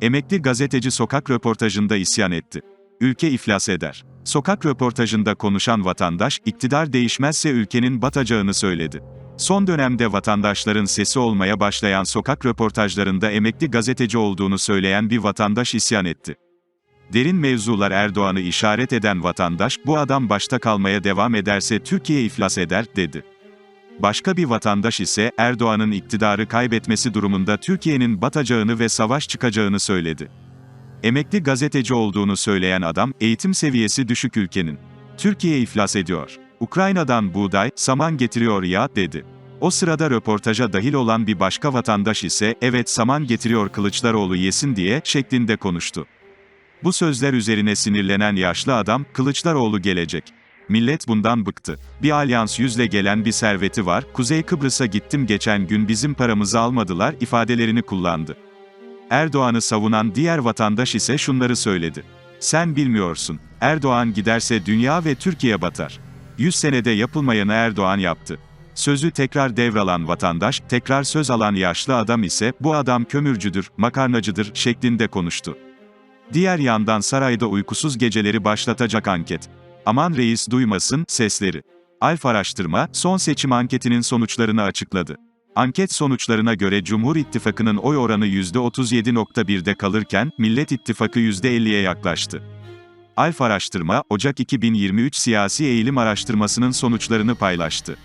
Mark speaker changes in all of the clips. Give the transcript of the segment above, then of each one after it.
Speaker 1: Emekli gazeteci sokak röportajında isyan etti. Ülke iflas eder. Sokak röportajında konuşan vatandaş, iktidar değişmezse ülkenin batacağını söyledi. Son dönemde vatandaşların sesi olmaya başlayan sokak röportajlarında emekli gazeteci olduğunu söyleyen bir vatandaş isyan etti. Derin mevzular Erdoğan'ı işaret eden vatandaş, bu adam başta kalmaya devam ederse Türkiye iflas eder, dedi. Başka bir vatandaş ise, Erdoğan'ın iktidarı kaybetmesi durumunda Türkiye'nin batacağını ve savaş çıkacağını söyledi. Emekli gazeteci olduğunu söyleyen adam, eğitim seviyesi düşük ülkenin. Türkiye iflas ediyor. Ukrayna'dan buğday, saman getiriyor ya, dedi. O sırada röportaja dahil olan bir başka vatandaş ise, evet saman getiriyor Kılıçdaroğlu yesin diye, şeklinde konuştu. Bu sözler üzerine sinirlenen yaşlı adam, Kılıçdaroğlu gelecek. Millet bundan bıktı. Bir alyans yüzle gelen bir serveti var, Kuzey Kıbrıs'a gittim geçen gün bizim paramızı almadılar ifadelerini kullandı. Erdoğan'ı savunan diğer vatandaş ise şunları söyledi. Sen bilmiyorsun, Erdoğan giderse dünya ve Türkiye batar. 100 senede yapılmayanı Erdoğan yaptı. Sözü tekrar devralan vatandaş, tekrar söz alan yaşlı adam ise, bu adam kömürcüdür, makarnacıdır, şeklinde konuştu. Diğer yandan sarayda uykusuz geceleri başlatacak anket. Aman reis duymasın, sesleri. Alf Araştırma, son seçim anketinin sonuçlarını açıkladı. Anket sonuçlarına göre Cumhur İttifakı'nın oy oranı %37.1'de kalırken, Millet İttifakı %50'ye yaklaştı. Alf Araştırma, Ocak 2023 siyasi eğilim araştırmasının sonuçlarını paylaştı.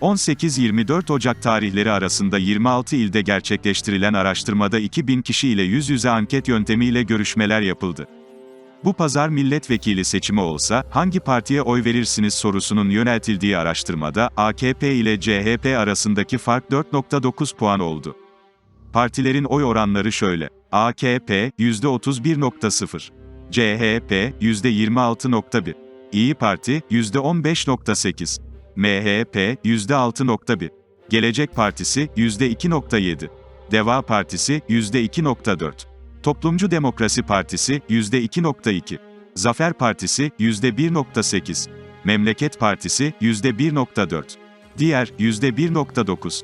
Speaker 1: 18-24 Ocak tarihleri arasında 26 ilde gerçekleştirilen araştırmada 2000 kişi ile yüz yüze anket yöntemiyle görüşmeler yapıldı. Bu pazar milletvekili seçimi olsa, hangi partiye oy verirsiniz sorusunun yöneltildiği araştırmada, AKP ile CHP arasındaki fark 4.9 puan oldu. Partilerin oy oranları şöyle. AKP, %31.0. CHP, %26.1. İyi Parti, %15.8. MHP, %6.1. Gelecek Partisi, %2.7. Deva Partisi, %2.4. Toplumcu Demokrasi Partisi, %2.2. Zafer Partisi, %1.8. Memleket Partisi, %1.4. Diğer, %1.9.